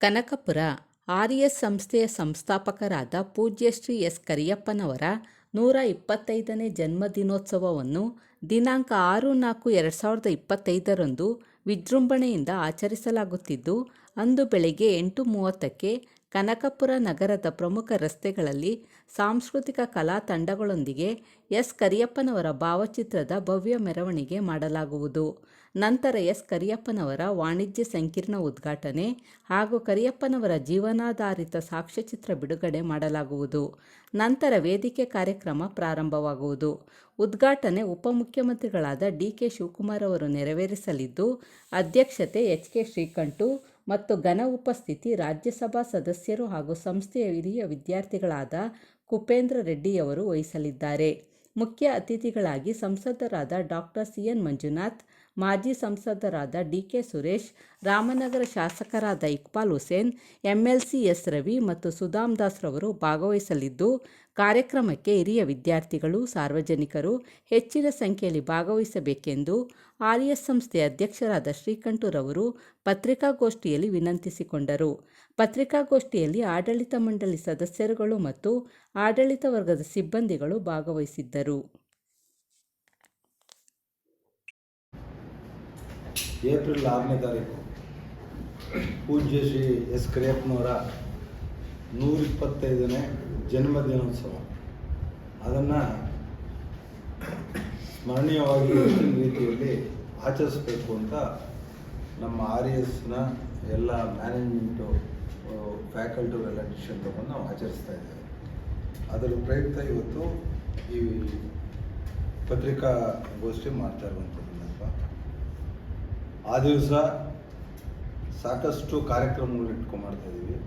ಕನಕಪುರ ಆರ್ಯ ಸಂಸ್ಥೆಯ ಸಂಸ್ಥಾಪಕರಾದ ಪೂಜ್ಯ ಶ್ರೀ ಎಸ್ ಕರಿಯಪ್ಪನವರ ನೂರ ಇಪ್ಪತ್ತೈದನೇ ಜನ್ಮದಿನೋತ್ಸವವನ್ನು ದಿನಾಂಕ ಆರು ನಾಲ್ಕು ಎರಡು ಸಾವಿರದ ಇಪ್ಪತ್ತೈದರಂದು ವಿಜೃಂಭಣೆಯಿಂದ ಆಚರಿಸಲಾಗುತ್ತಿದ್ದು, ಅಂದು ಬೆಳಗ್ಗೆ ಎಂಟು ಮೂವತ್ತಕ್ಕೆ ಕನಕಪುರ ನಗರದ ಪ್ರಮುಖ ರಸ್ತೆಗಳಲ್ಲಿ ಸಾಂಸ್ಕೃತಿಕ ಕಲಾ ತಂಡಗಳೊಂದಿಗೆ ಎಸ್ ಕರಿಯಪ್ಪನವರ ಭಾವಚಿತ್ರದ ಭವ್ಯ ಮೆರವಣಿಗೆ ಮಾಡಲಾಗುವುದು. ನಂತರ ಎಸ್ ಕರಿಯಪ್ಪನವರ ವಾಣಿಜ್ಯ ಸಂಕೀರ್ಣ ಉದ್ಘಾಟನೆ ಹಾಗೂ ಕರಿಯಪ್ಪನವರ ಜೀವನಾಧಾರಿತ ಸಾಕ್ಷ್ಯಚಿತ್ರ ಬಿಡುಗಡೆ ಮಾಡಲಾಗುವುದು. ನಂತರ ವೇದಿಕೆ ಕಾರ್ಯಕ್ರಮ ಪ್ರಾರಂಭವಾಗುವುದು. ಉದ್ಘಾಟನೆ ಉಪಮುಖ್ಯಮಂತ್ರಿಗಳಾದ ಡಿ ಕೆ ಶಿವಕುಮಾರ್ ಅವರು ನೆರವೇರಿಸಲಿದ್ದು, ಅಧ್ಯಕ್ಷತೆ ಎಚ್ ಕೆ ಶ್ರೀಕಂಠು ಮತ್ತು ಘನ ಉಪಸ್ಥಿತಿ ರಾಜ್ಯಸಭಾ ಸದಸ್ಯರು ಹಾಗೂ ಸಂಸ್ಥೆಯ ಹಿರಿಯ ವಿದ್ಯಾರ್ಥಿಗಳಾದ ಕುಪೇಂದ್ರ ರೆಡ್ಡಿಯವರು ವಹಿಸಲಿದ್ದಾರೆ. ಮುಖ್ಯ ಅತಿಥಿಗಳಾಗಿ ಸಂಸದರಾದ ಡಾಕ್ಟರ್ ಸಿ ಎನ್ ಮಂಜುನಾಥ್ ಮಾಜಿ ಸಂಸದರಾದ ಡಿ ಕೆ ಸುರೇಶ್, ರಾಮನಗರ ಶಾಸಕರಾದ ಇಕ್ಬಾಲ್ ಹುಸೇನ್, ಎಂಎಲ್ಸಿ ಎಸ್. ರವಿ ಮತ್ತು ಸುಧಾಮ್ ದಾಸ್ ರವರು ಭಾಗವಹಿಸಲಿದ್ದು, ಕಾರ್ಯಕ್ರಮಕ್ಕೆ ಹಿರಿಯ ವಿದ್ಯಾರ್ಥಿಗಳು, ಸಾರ್ವಜನಿಕರು ಹೆಚ್ಚಿನ ಸಂಖ್ಯೆಯಲ್ಲಿ ಭಾಗವಹಿಸಬೇಕೆಂದು ಆರ್ಎಸ್ ಸಂಸ್ಥೆಯ ಅಧ್ಯಕ್ಷರಾದ ಶ್ರೀಕಂಠುರವರು ಪತ್ರಿಕಾಗೋಷ್ಠಿಯಲ್ಲಿ ವಿನಂತಿಸಿಕೊಂಡರು. ಪತ್ರಿಕಾಗೋಷ್ಠಿಯಲ್ಲಿ ಆಡಳಿತ ಮಂಡಳಿ ಸದಸ್ಯರುಗಳು ಮತ್ತು ಆಡಳಿತ ವರ್ಗದ ಸಿಬ್ಬಂದಿಗಳು ಭಾಗವಹಿಸಿದ್ದರು. ಏಪ್ರಿಲ್ ಆರನೇ ತಾರೀಕು. ಪೂಜ್ಯ ಶ್ರೀ ಎಸ್. ಕರಿಯಪ್ಪನವರ ನೂರಿಪ್ಪತ್ತೈದನೇ ಜನ್ಮದಿನೋತ್ಸವ. ಅದನ್ನು ಸ್ಮರಣೀಯವಾಗಿ ರೀತಿಯಲ್ಲಿ ಆಚರಿಸಬೇಕು ಅಂತ ನಮ್ಮ ಆರ್ ಇ ಎಸ್ನ ಎಲ್ಲ ಮ್ಯಾನೇಜ್ಮೆಂಟು ಫ್ಯಾಕಲ್ಟಿಯವರೆಲ್ಲ ಡಿಸಿಷನ್ ತಗೊಂಡು ನಾವು ಆಚರಿಸ್ತಾ ಇದ್ದೇವೆ. ಅದರ ಪ್ರಯುಕ್ತ ಇವತ್ತು ಈ ಪತ್ರಿಕಾಗೋಷ್ಠಿ ಮಾಡ್ತಾ ಇರುವಂಥದ್ದನ್ನಪ್ಪ ಆ ದಿವಸ ಸಾಕಷ್ಟು ಕಾರ್ಯಕ್ರಮಗಳು ಇಟ್ಕೊಂಡು ಇದ್ದೀವಿ.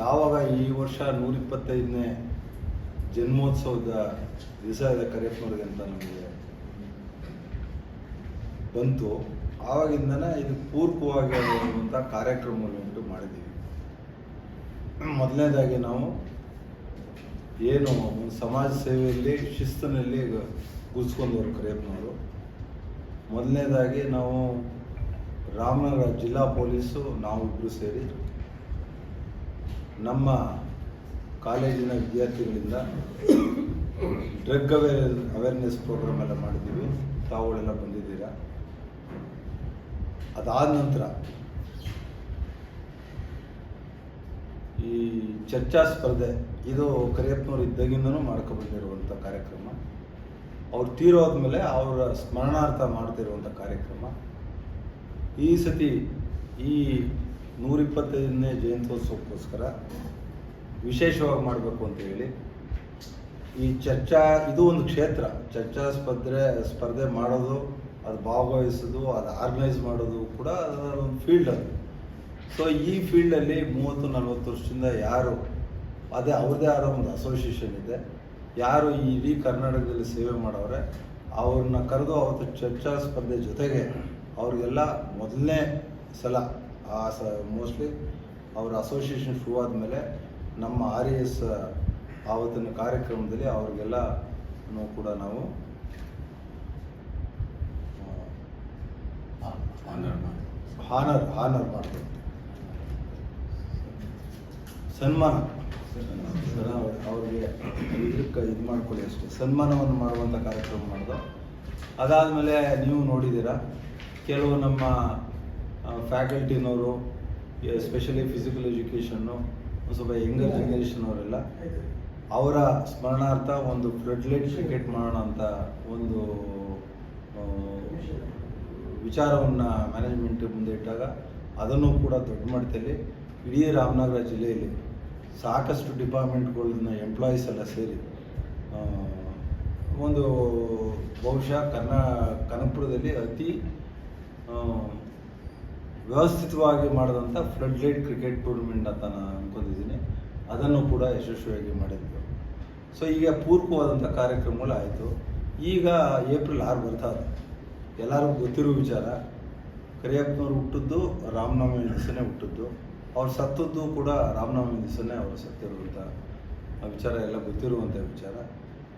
ಯಾವಾಗ ಈ ವರ್ಷ ನೂರಿಪ್ಪತ್ತೈದನೇ ಜನ್ಮೋತ್ಸವದ ದಿವಸ ಇದೆ ಕರಿಯಪ್ಪನವ್ರಿಗೆ ಅಂತ ನಮಗೆ ಬಂತು. ಆವಾಗಿಂದನೇ ಇದು ಪೂರ್ವವಾಗಿ ಆಗಿರುವಂಥ ಕಾರ್ಯಕ್ರಮಗಳು ಮಾಡಿದ್ದೀವಿ. ಮೊದಲನೇದಾಗಿ ನಾವು ಏನು ಸಮಾಜ ಸೇವೆಯಲ್ಲಿ ಶಿಸ್ತಿನಲ್ಲಿ ಗುರ್ಸ್ಕೊಂಡವರು ಕರಿಯಪ್ಪನವರು ಮೊದಲನೇದಾಗಿ ನಾವು ರಾಮನಗರ ಜಿಲ್ಲಾ ಪೊಲೀಸು ನಾವು ಇಬ್ಬರು ಸೇರಿ ನಮ್ಮ ಕಾಲೇಜಿನ ವಿದ್ಯಾರ್ಥಿಗಳಿಂದ ಡ್ರಗ್ ಅವೇರ್, ಅವೇರ್ನೆಸ್ ಪ್ರೋಗ್ರಾಮ್ ಎಲ್ಲ ಮಾಡಿದ್ದೀವಿ. ತಾವುಗಳೆಲ್ಲ ಬಂದಿದ್ದೀರಾ? ಅದಾದ ನಂತರ ಈ ಚರ್ಚಾ ಸ್ಪರ್ಧೆ, ಇದು ಕರಿಯಪ್ಪನವ್ರು ಇದ್ದಾಗಿಂದನೂ ಮಾಡ್ಕೊಬಂದಿರುವಂಥ ಕಾರ್ಯಕ್ರಮ. ಅವ್ರು ತೀರೋದ್ಮೇಲೆ ಅವರ ಸ್ಮರಣಾರ್ಥ ಮಾಡ್ತಿರುವಂಥ ಕಾರ್ಯಕ್ರಮ. ಈ ಸತಿ ಈ ನೂರಿಪ್ಪತ್ತೈದನೇ ಜಯಂತ್ಯೋತ್ಸವಕ್ಕೋಸ್ಕರ ವಿಶೇಷವಾಗಿ ಮಾಡಬೇಕು ಅಂತ ಹೇಳಿ ಈ ಚರ್ಚಾ, ಇದು ಒಂದು ಕ್ಷೇತ್ರ. ಚರ್ಚಾ ಸ್ಪರ್ಧೆ ಸ್ಪರ್ಧೆ ಮಾಡೋದು, ಅದು ಭಾಗವಹಿಸೋದು, ಅದು ಆರ್ಗನೈಸ್ ಮಾಡೋದು ಕೂಡ ಅದರ ಒಂದು ಫೀಲ್ಡ್ ಅದು. ಸೊ ಈ ಫೀಲ್ಡಲ್ಲಿ ಮೂವತ್ತು ನಲವತ್ತು ವರ್ಷದಿಂದ ಯಾರು, ಅದೇ ಅವ್ರದ್ದೇ ಆದ ಒಂದು ಅಸೋಸಿಯೇಷನ್ ಇದೆ. ಯಾರು ಈ ಇಡೀ ಕರ್ನಾಟಕದಲ್ಲಿ ಸೇವೆ ಮಾಡವ್ರೆ ಅವ್ರನ್ನ ಕರೆದು ಅವತ್ತು ಚರ್ಚಾ ಸ್ಪರ್ಧೆ ಜೊತೆಗೆ ಅವ್ರಿಗೆಲ್ಲ ಮೊದಲನೇ ಸಲ ಆ ಸ ಮೋಸ್ಟ್ಲಿ ಅವ್ರ ಅಸೋಸಿಯೇಷನ್ ಶುರು ಆದಮೇಲೆ ನಮ್ಮ ಆರ್ ಎಸ್ ಆವತ್ತಿನ ಕಾರ್ಯಕ್ರಮದಲ್ಲಿ ಅವ್ರಿಗೆಲ್ಲ ಕೂಡ ನಾವು ಹಾನರ್ ಹಾನರ್ ಮಾಡ್ತೇವೆ. ಸನ್ಮಾನ. ಅವ್ರಿಗೆ ಇದಕ್ಕೆ ಇದು ಮಾಡ್ಕೊಳ್ಳಿ ಅಷ್ಟೇ. ಸನ್ಮಾನವನ್ನು ಮಾಡುವಂಥ ಕಾರ್ಯಕ್ರಮ ಮಾಡಿದ. ಅದಾದಮೇಲೆ ನೀವು ನೋಡಿದ್ದೀರಾ ಕೆಲವು ನಮ್ಮ ಫ್ಯಾಕಲ್ಟಿನವರು ಎಸ್ಪೆಷಲಿ ಫಿಸಿಕಲ್ ಎಜುಕೇಷನ್ನು ಸ್ವಲ್ಪ ಯಂಗರ್ ಜನರೇಷನ್ ಅವರೆಲ್ಲ ಅವರ ಸ್ಮರಣಾರ್ಥ ಒಂದು ಫ್ಲಡ್ಲೈಟ್ ಕ್ರಿಕೆಟ್ ಮಾಡೋಣ ಅಂತ ಒಂದು ವಿಚಾರವನ್ನು ಮ್ಯಾನೇಜ್ಮೆಂಟ್ ಮುಂದೆ ಇಟ್ಟಾಗ ಅದನ್ನು ಕೂಡ ದೊಡ್ಡ ಮಟ್ಟದಲ್ಲಿ ಇಡೀ ರಾಮನಗರ ಜಿಲ್ಲೆಯಲ್ಲಿ ಸಾಕಷ್ಟು ಡಿಪಾರ್ಟ್ಮೆಂಟ್ಗಳನ್ನ ಎಂಪ್ಲಾಯೀಸ್ ಎಲ್ಲ ಸೇರಿ ಒಂದು ಬಹುಶಃ ಕರ್ನಾ, ಕನಪುರದಲ್ಲಿ ಅತಿ ವ್ಯವಸ್ಥಿತವಾಗಿ ಮಾಡಿದಂಥ ಫ್ಲಡ್ ಲೈಟ್ ಕ್ರಿಕೆಟ್ ಟೂರ್ನಮೆಂಟ್ ಅಂತ ನಾನು ಅಂದ್ಕೊಂಡಿದ್ದೀನಿ ಅದನ್ನು ಕೂಡ ಯಶಸ್ವಿಯಾಗಿ ಮಾಡಿದ್ವಿ ಸೊ ಈಗ ಪೂರ್ವವಾದಂಥ ಕಾರ್ಯಕ್ರಮಗಳು ಆಯಿತು. ಈಗ ಏಪ್ರಿಲ್ ಆರು ಬರ್ತಾ ಇದೆ. ಎಲ್ಲರಿಗೂ ಗೊತ್ತಿರೋ ವಿಚಾರ ಕರಿಯಪ್ಪನವ್ರು ಹುಟ್ಟಿದ್ದು ರಾಮನವಮಿ ದಿವಸನೇ ಹುಟ್ಟಿದ್ದು. ಅವ್ರು ಸತ್ತದ್ದು ಕೂಡ ರಾಮನವಮಿ ದಿವಸನೇ ಅವರು ಸತ್ತಿರುವಂಥ ವಿಚಾರ ಎಲ್ಲ ಗೊತ್ತಿರುವಂಥ ವಿಚಾರ.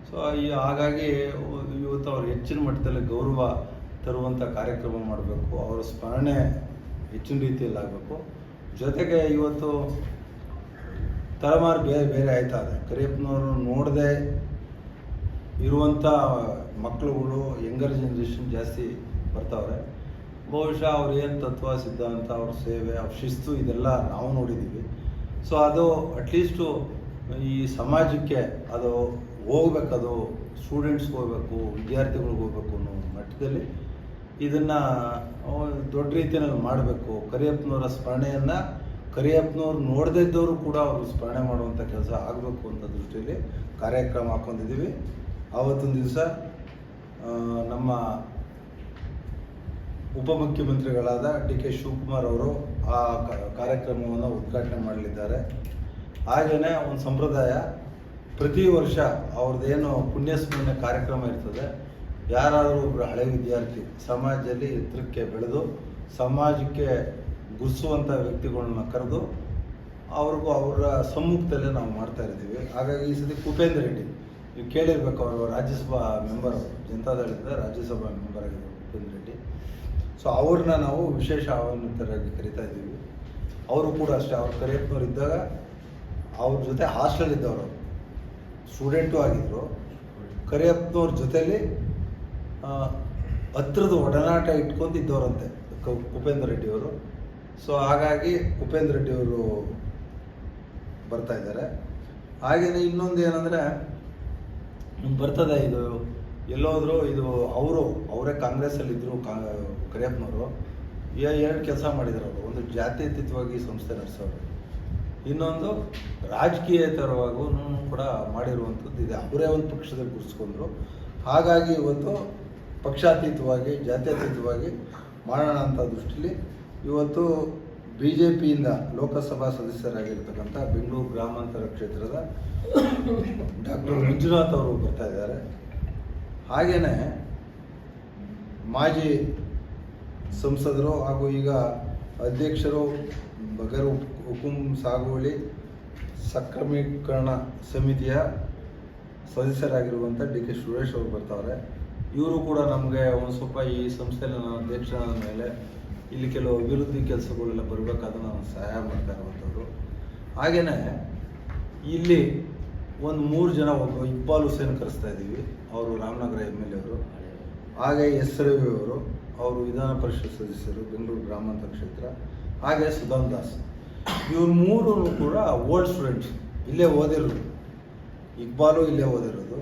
ಸೊ ಈ ಹಾಗಾಗಿ ಇವತ್ತು ಅವ್ರು ಹೆಚ್ಚಿನ ಮಟ್ಟದಲ್ಲಿ ಗೌರವ ತರುವಂಥ ಕಾರ್ಯಕ್ರಮ ಮಾಡಬೇಕು, ಅವರ ಸ್ಮರಣೆ ಹೆಚ್ಚಿನ ರೀತಿಯಲ್ಲಿ ಆಗಬೇಕು. ಜೊತೆಗೆ ಇವತ್ತು ತಲೆಮಾರು ಬೇರೆ ಬೇರೆ ಆಯ್ತಾ ಇದೆ. ಕರಿಯಪ್ಪನವರು ನೋಡದೆ ಇರುವಂಥ ಮಕ್ಕಳುಗಳು ಯಂಗರ್ ಜನ್ರೇಷನ್ ಜಾಸ್ತಿ ಬರ್ತಾವ್ರೆ. ಬಹುಶಃ ಅವ್ರು ಏನು ತತ್ವ, ಸಿದ್ಧಾಂತ, ಅವ್ರ ಸೇವೆ, ಅವ್ರ ಶಿಸ್ತು ಇದೆಲ್ಲ ನಾವು ನೋಡಿದ್ದೀವಿ ಸೊ ಅದು ಅಟ್ಲೀಸ್ಟು ಈ ಸಮಾಜಕ್ಕೆ ಅದು ಹೋಗ್ಬೇಕದು ಸ್ಟೂಡೆಂಟ್ಸ್ಗೆ ಹೋಗ್ಬೇಕು, ವಿದ್ಯಾರ್ಥಿಗಳಿಗೆ ಹೋಗ್ಬೇಕು ಅನ್ನೋ ಮಟ್ಟದಲ್ಲಿ ಇದನ್ನು ದೊಡ್ಡ ರೀತಿಯಲ್ಲಿ ಮಾಡಬೇಕು. ಕರಿಯಪ್ಪನವರ ಸ್ಮರಣೆಯನ್ನು ಕರಿಯಪ್ಪನವ್ರು ನೋಡದೇ ಇದ್ದವರು ಕೂಡ ಅವರು ಸ್ಮರಣೆ ಮಾಡುವಂಥ ಕೆಲಸ ಆಗಬೇಕು ಅಂತ ದೃಷ್ಟಿಯಲ್ಲಿ ಕಾರ್ಯಕ್ರಮ ಹಾಕ್ಕೊಂಡಿದ್ದೀವಿ ಆವತ್ತೊಂದು ದಿವಸ ನಮ್ಮ ಉಪಮುಖ್ಯಮಂತ್ರಿಗಳಾದ ಡಿ ಕೆ ಶಿವಕುಮಾರ್ ಅವರು ಆ ಕಾರ್ಯಕ್ರಮವನ್ನು ಉದ್ಘಾಟನೆ ಮಾಡಲಿದ್ದಾರೆ. ಹಾಗೆಯೇ ಒಂದು ಸಂಪ್ರದಾಯ, ಪ್ರತಿ ವರ್ಷ ಅವ್ರದ್ದೇನು ಪುಣ್ಯಸ್ಮರಣೆ ಕಾರ್ಯಕ್ರಮ ಇರ್ತದೆ, ಯಾರಾದರೂ ಒಬ್ಬರು ಹಳೆ ವಿದ್ಯಾರ್ಥಿ ಸಮಾಜದಲ್ಲಿ ಎತ್ತರಕ್ಕೆ ಬೆಳೆದು, ಸಮಾಜಕ್ಕೆ ಗುರ್ಸುವಂಥ ವ್ಯಕ್ತಿಗಳನ್ನ ಕರೆದು, ಅವ್ರಿಗೂ ಅವರ ಸಮ್ಮುಖದಲ್ಲೇ ನಾವು ಮಾಡ್ತಾ ಇರ್ತೀವಿ. ಹಾಗಾಗಿ ಈ ಸತಿ ಕುಪೇಂದ್ರ ರೆಡ್ಡಿ, ನೀವು ಕೇಳಿರ್ಬೇಕು, ಅವರು ರಾಜ್ಯಸಭಾ ಮೆಂಬರ್, ಜನತಾದಳದಿಂದ ರಾಜ್ಯಸಭಾ ಮೆಂಬರ್ ಆಗಿದ್ದರು ಕುಪೇಂದ್ರ ರೆಡ್ಡಿ. ಸೊ ಅವ್ರನ್ನ ನಾವು ವಿಶೇಷ ಆಹ್ವಾನಿತರಾಗಿ ಕರಿತಾ ಇದ್ದೀವಿ. ಅವರು ಕೂಡ ಅಷ್ಟೇ, ಅವ್ರು ಕರೆಯಪ್ಪನವ್ರು ಇದ್ದಾಗ ಅವ್ರ ಜೊತೆ ಹಾಸ್ಟೆಲ್ ಇದ್ದವರು. ಸ್ಟೂಡೆಂಟು ಆಗಿದ್ದರು ಕರಿಯಪ್ಪನವ್ರ ಜೊತೆಯಲ್ಲಿ ಹತ್ರದ ಒಡನಾಟ ಇಟ್ಕೊಂಡು ಇದ್ದವರಂತೆ ಉಪೇಂದ್ರ ರೆಡ್ಡಿಯವರು ಸೊ ಹಾಗಾಗಿ ಉಪೇಂದ್ರ ರೆಡ್ಡಿಯವರು ಬರ್ತಾ ಇದ್ದಾರೆ. ಹಾಗೆಯೇ ಇನ್ನೊಂದು ಏನಂದರೆ ಬರ್ತದೆ ಇದು ಎಲ್ಲೋದ್ರು ಇದು, ಅವರು, ಅವರೇ ಕಾಂಗ್ರೆಸ್ಸಲ್ಲಿದ್ದರು ಕಾ ಕರಿಯಪ್ಪನವರು ಎರಡು ಕೆಲಸ ಮಾಡಿದ್ರು ಅವರು ಒಂದು ಜಾತ್ಯತೀತವಾಗಿ ಸಂಸ್ಥೆ ನಡೆಸೋರು. ಇನ್ನೊಂದು ರಾಜಕೀಯೇತರವಾಗೂ ಕೂಡ ಮಾಡಿರುವಂಥದ್ದು ಇದೆ. ಅವರೇ ಒಂದು ಪಕ್ಷದಲ್ಲಿ ಗುರುಸ್ಕೊಂಡ್ರು ಹಾಗಾಗಿ ಇವತ್ತು ಪಕ್ಷಾತೀತವಾಗಿ, ಜಾತ್ಯತೀತವಾಗಿ ಮಾಡೋಣ ಅಂತ ದೃಷ್ಟಿಲಿ ಇವತ್ತು ಬಿ ಜೆ ಪಿಯಿಂದ ಲೋಕಸಭಾ ಸದಸ್ಯರಾಗಿರ್ತಕ್ಕಂಥ ಬೆಂಗಳೂರು ಗ್ರಾಮಾಂತರ ಕ್ಷೇತ್ರದ ಡಾಕ್ಟರ್ ಮಂಜುನಾಥ್ ಅವರು ಬರ್ತಾ ಇದ್ದಾರೆ. ಹಾಗೆಯೇ ಮಾಜಿ ಸಂಸದರು ಹಾಗೂ ಈಗ ಅಧ್ಯಕ್ಷರು ಬಗರ್ ಹುಕುಂ ಸಾಗುವಳಿ ಸಕ್ರಮೀಕರಣ ಸಮಿತಿಯ ಸದಸ್ಯರಾಗಿರುವಂಥ ಡಿ ಕೆ ಸುರೇಶ್ ಅವರು ಬರ್ತಾರೆ ಇವರು ಕೂಡ ನಮಗೆ ಒಂದು ಸ್ವಲ್ಪ ಈ ಸಂಸ್ಥೆಯಲ್ಲಿ ನಾನು ಅಧ್ಯಕ್ಷರಾದ ಮೇಲೆ ಇಲ್ಲಿ ಕೆಲವು ಅಭಿವೃದ್ಧಿ ಕೆಲಸಗಳೆಲ್ಲ ಬರಬೇಕಾದ್ರೆ ನಾನು ಸಹಾಯ ಮಾಡ್ತಾ ಇರುವಂಥವ್ರು. ಹಾಗೆಯೇ ಇಲ್ಲಿ ಒಂದು ಮೂರು ಜನ ಒಬ್ಬ ಇಕ್ಬಾಲ್ ಹುಸೇನ್ ಕರೆಸ್ತಾ ಇದ್ದೀವಿ. ಅವರು ರಾಮನಗರ ಎಂ ಎಲ್ ಎ ಅವರು. ಹಾಗೆ ಎಸ್ ರವಿ ಅವರು. ಅವರು ವಿಧಾನ ಪರಿಷತ್ ಸದಸ್ಯರು, ಬೆಂಗಳೂರು ಗ್ರಾಮಾಂತರ ಕ್ಷೇತ್ರ, ಹಾಗೆ ಸುಧಾಮ್ ದಾಸ್. ಇವ್ರು ಮೂರೂ ಕೂಡ ಓಲ್ಡ್ ಸ್ಟೂಡೆಂಟ್ಸ್ ಇಲ್ಲೇ ಓದಿರೋದು. ಇಕ್ಬಾಲು ಇಲ್ಲೇ ಓದಿರೋದು.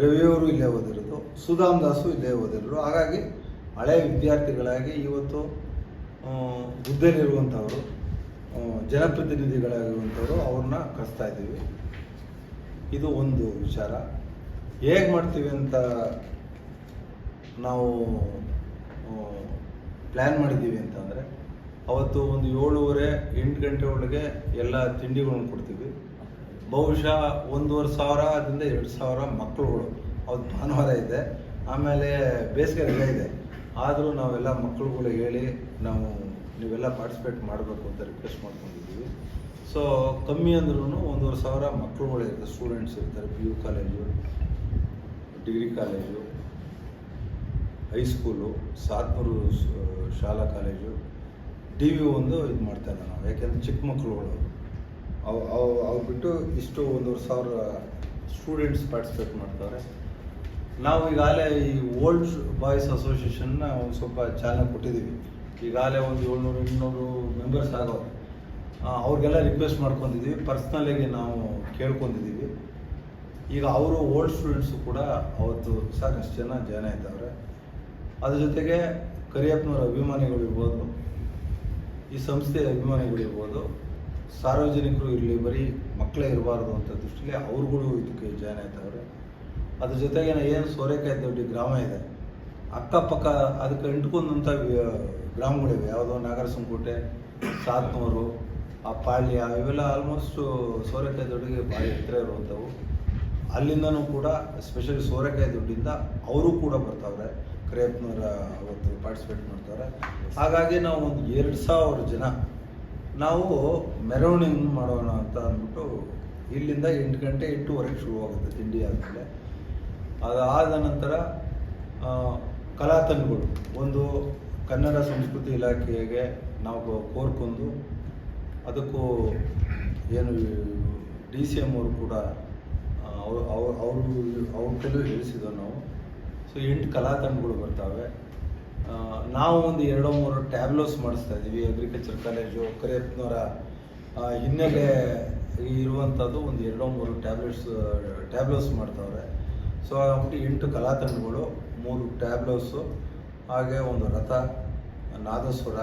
ರವಿಯವರು ಇಲ್ಲೇ ಓದಿರೋದು. ಸುಧಾಮ್ ದಾಸು ಇಲ್ಲೇ ಓದಿರೋರು. ಹಾಗಾಗಿ ಹಳೆ ವಿದ್ಯಾರ್ಥಿಗಳಾಗಿ ಇವತ್ತು ಹುದ್ದೆಯಲ್ಲಿರುವಂಥವರು ಜನಪ್ರತಿನಿಧಿಗಳಾಗಿರುವಂಥವರು ಅವ್ರನ್ನ ಕರೆಸ್ತಾ ಇದ್ದೀವಿ. ಇದು ಒಂದು ವಿಚಾರ. ಹೇಗೆ ಮಾಡ್ತೀವಿ ಅಂತ ನಾವು ಪ್ಲ್ಯಾನ್ ಮಾಡಿದ್ದೀವಿ ಅಂತಂದರೆ, ಅವತ್ತು ಒಂದು ಏಳುವರೆ, ಎಂಟು ಗಂಟೆ ಒಳಗೆ ಎಲ್ಲ ತಿಂಡಿಗಳನ್ನು ಕೊಡ್ತೀವಿ. ಬಹುಶಃ ಒಂದೂವರೆ ಸಾವಿರದಿಂದ ಎರಡು ಸಾವಿರ ಮಕ್ಕಳುಗಳು ಅವತ್ತು ಭಾನುವಾರ ಇದೆ. ಆಮೇಲೆ ಬೇಸಿಗೆ ರಜೆ ಇದೆ. ಆದರೂ ನಾವೆಲ್ಲ ಮಕ್ಕಳುಗಳು ಹೇಳಿ ನಾವು ನೀವೆಲ್ಲ ಪಾರ್ಟಿಸಿಪೇಟ್ ಮಾಡಬೇಕು ಅಂತ ರಿಕ್ವೆಸ್ಟ್ ಮಾಡ್ಕೊಂಡಿದ್ದೀವಿ. ಸೊ ಕಮ್ಮಿ ಅಂದ್ರೂ ಒಂದೂವರೆ ಸಾವಿರ ಮಕ್ಕಳುಗಳು ಸ್ಟೂಡೆಂಟ್ಸ್ ಇರ್ತಾರೆ P U college degree college high school Sathnur ಶ- ಶಾಲಾ ಕಾಲೇಜು ಟಿ ವಿ ಒಂದು ಇದು ಮಾಡ್ತಾ ಇದ್ದೀವಿ ನಾವು ಯಾಕೆಂದರೆ ಚಿಕ್ಕ ಮಕ್ಕಳುಗಳು ಅವು ಅವು ಅವು ಬಿಟ್ಟು ಇಷ್ಟು ಒಂದೂವರೆ ಸಾವಿರ ಸ್ಟೂಡೆಂಟ್ಸ್ ಪಾರ್ಟಿಸಿಪೇಟ್ ಮಾಡ್ತಾರೆ. ನಾವು ಈಗಾಗಲೇ ಈ ಓಲ್ಡ್ ಬಾಯ್ಸ್ ಅಸೋಸಿಯೇಷನ್ನ ಒಂದು ಸ್ವಲ್ಪ ಚಾಲನೆ ಕೊಟ್ಟಿದ್ದೀವಿ. ಈಗಾಗಲೇ ಒಂದು ಏಳ್ನೂರು, ಎಂಟುನೂರು ಮೆಂಬರ್ಸ್ ಆಗೋ ಅವ್ರಿಗೆಲ್ಲ ರಿಕ್ವೆಸ್ಟ್ ಮಾಡ್ಕೊಂಡಿದ್ದೀವಿ. ಪರ್ಸ್ನಲಾಗಿ ನಾವು ಕೇಳ್ಕೊಂಡಿದ್ದೀವಿ. ಈಗ ಅವರು ಓಲ್ಡ್ ಸ್ಟೂಡೆಂಟ್ಸು ಕೂಡ ಅವತ್ತು ಸಾಕಷ್ಟು ಜನ ಜಾಯ್ನ್ ಆಯ್ತವ್ರೆ. ಅದ್ರ ಜೊತೆಗೆ ಕರಿಯಪ್ಪನವರ ಅಭಿಮಾನಿಗಳು ಇರ್ಬೋದು ಈ ಸಂಸ್ಥೆಯ ಅಭಿಮಾನಿಗಳು ಇರ್ಬೋದು ಸಾರ್ವಜನಿಕರು ಇರಲಿ, ಬರೀ ಮಕ್ಕಳೇ ಇರಬಾರ್ದು ಅಂತ ದೃಷ್ಟಿಲಿ ಅವ್ರುಗಳು ಇದಕ್ಕೆ ಜಾಯ್ನ್ ಆಯ್ತವ್ರೆ. ಅದ್ರ ಜೊತೆಗೆ ಏನು ಸೋರೆಕಾಯಿ ದೊಡ್ಡ ಗ್ರಾಮ ಇದೆ, ಅಕ್ಕಪಕ್ಕ ಅದಕ್ಕೆ ಇಂಟ್ಕೊಂಡಂಥ ಗ್ರಾಮಗಳಿವೆ. ಯಾವುದೋ ನಾಗರಸಂಕೋಟೆ ಸಾತ್ನೂರು, ಆ ಪಾಳ್ಯ, ಇವೆಲ್ಲ ಆಲ್ಮೋಸ್ಟು ಸೋರೆಕಾಯಿ ದೊಡ್ಡಿಗೆ ಭಾರಿ ಹತ್ತಿರ ಇರುವಂಥವು. ಅಲ್ಲಿಂದನೂ ಕೂಡ ಸ್ಪೆಷಲಿ ಸೋರೆಕಾಯಿ ದೊಡ್ಡಿಂದ, ಅವರು ಕೂಡ ಬರ್ತಾವ್ರೆ. ಕರಿಯಪ್ಪನವರ ಅವತ್ತು ಪಾರ್ಟಿಸಿಪೇಟ್ ಮಾಡ್ತಾರೆ ಹಾಗಾಗಿ ನಾವು ಒಂದು ಎರಡು ಸಾವಿರ ಜನ ನಾವು ಮೆರವಣಿಗೆ ಮಾಡೋಣ ಅಂತ ಅಂದ್ಬಿಟ್ಟು ಇಲ್ಲಿಂದ ಎಂಟು ಗಂಟೆ ಎಂಟೂವರೆಗೆ ಶುರುವಾಗುತ್ತೆ ತಿಂಡಿ ಆದಮೇಲೆ. ಅದಾದ ನಂತರ ಆ, ಕಲಾತಂಡಗಳು ಒಂದು ಕನ್ನಡ ಸಂಸ್ಕೃತಿ ಇಲಾಖೆಗೆ ನಾವು ಕೋರ್ಕೊಂಡು ಅದಕ್ಕೂ ಏನು ಡಿ ಸಿ ಎಂ ಅವರು ಕೂಡ ಅವರು ಅವರು ಅವ್ರ ಕೈಲೂ ಹೇಳಿಸಿದ್ದೋ ನಾವು. ಸೊ ಎಂಟು ಕಲಾತಂಡಗಳು ಬರ್ತಾವೆ. ನಾವು ಒಂದು ಎರಡು ಮೂರು ಟ್ಯಾಬ್ಲೋಸ್ ಮಾಡಿಸ್ತಾ ಇದ್ದೀವಿ ಅಗ್ರಿಕಲ್ಚರ್ ಕಾಲೇಜು ಕರಿಯಪ್ಪನವರ ಹಿನ್ನೆಲೆ ಇರುವಂಥದ್ದು ಒಂದು ಎರಡು ಮೂರು ಟ್ಯಾಬ್ಲೆಟ್ಸ್, ಟ್ಯಾಬ್ಲೋಸ್ ಮಾಡ್ತಾವ್ರೆ. ಸೊ ಆಗ್ಬಿಟ್ಟು ಎಂಟು ಕಲಾತಂಡಗಳು, ಮೂರು ಟ್ಯಾಬ್ಲೋಸು, ಹಾಗೆ ಒಂದು ರಥ, ನಾದಸ್ವರ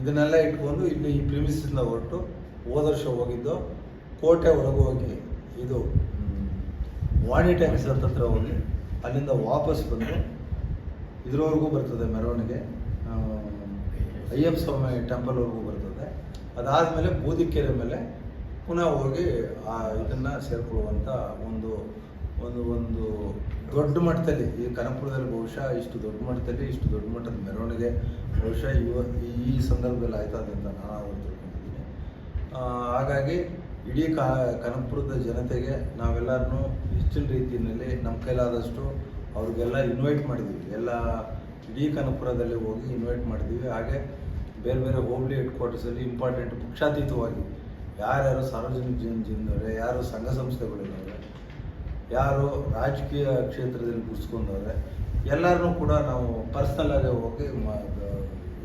ಇದನ್ನೆಲ್ಲ ಇಟ್ಕೊಂಡು ಇಲ್ಲಿ ಈ ಪ್ರಿಮಿಸಿಂದ ಹೊರಟು ಹೋದ ವರ್ಷ ಹೋಗಿದ್ದು, ಕೋಟೆ ಒಳಗೆ ಹೋಗಿ ಇದು ವಾಣಿ ಟೈಮ್ಸ್ ಹತ್ರ ಹೋಗಿ ಅಲ್ಲಿಂದ ವಾಪಸ್ ಬಂದು ಇದರವರೆಗೂ ಬರ್ತದೆ ಮೆರವಣಿಗೆ ಅಯ್ಯಪ್ಪ ಸ್ವಾಮಿ ಟೆಂಪಲ್ವರೆಗೂ ಬರ್ತದೆ. ಅದಾದಮೇಲೆ ಬೂದಿಕೆರೆ ಮೇಲೆ ಪುನಃ ಹೋಗಿ, ಆ, ಇದನ್ನು ಸೇರಿಕೊಳ್ಳುವಂಥ ಒಂದು ಒಂದು ಒಂದು ದೊಡ್ಡ ಮಟ್ಟದಲ್ಲಿ, ಈ ಕನಪುರದಲ್ಲಿ ಬಹುಶಃ ಇಷ್ಟು ದೊಡ್ಡ ಮಟ್ಟದಲ್ಲಿ, ಇಷ್ಟು ದೊಡ್ಡ ಮಟ್ಟದ ಮೆರವಣಿಗೆ ಬಹುಶಃ ಇವ, ಈ ಸಂದರ್ಭದಲ್ಲಿ ಆಯ್ತದೆ ಅಂತ ನಾನು ತಿಳ್ಕೊಂಡಿದ್ದೀನಿ. ಹಾಗಾಗಿ ಇಡೀ ಕಾ, ಕನಕಪುರದ ಜನತೆಗೆ ನಾವೆಲ್ಲರೂ ಹೆಚ್ಚಿನ ರೀತಿಯಲ್ಲಿ ನಮ್ಮ ಕೈಲಾದಷ್ಟು ಅವ್ರಿಗೆಲ್ಲ ಇನ್ವೈಟ್ ಮಾಡಿದ್ದೀವಿ ಎಲ್ಲ ಇಡೀ ಕನಕಪುರದಲ್ಲಿ ಹೋಗಿ ಇನ್ವೈಟ್ ಮಾಡಿದ್ದೀವಿ ಹಾಗೆ ಬೇರೆ ಬೇರೆ ಹೋಬಳಿ ಹೆಡ್ ಕ್ವಾರ್ಟರ್ಸಲ್ಲಿ ಇಂಪಾರ್ಟೆಂಟ್ ಪಕ್ಷಾತೀತವಾಗಿ ಯಾರ್ಯಾರು ಸಾರ್ವಜನಿಕ ಜನ ಜನರೇ ಯಾರು ಸಂಘ ಸಂಸ್ಥೆಗಳಿದ್ದಾರೆ, ಯಾರು ರಾಜಕೀಯ ಕ್ಷೇತ್ರದಲ್ಲಿ ಗುಡಿಸ್ಕೊಂಡವ್ರೆ ಎಲ್ಲರನ್ನೂ ಕೂಡ ನಾವು ಪರ್ಸ್ನಲ್ ಆಗಿ ಹೋಗಿ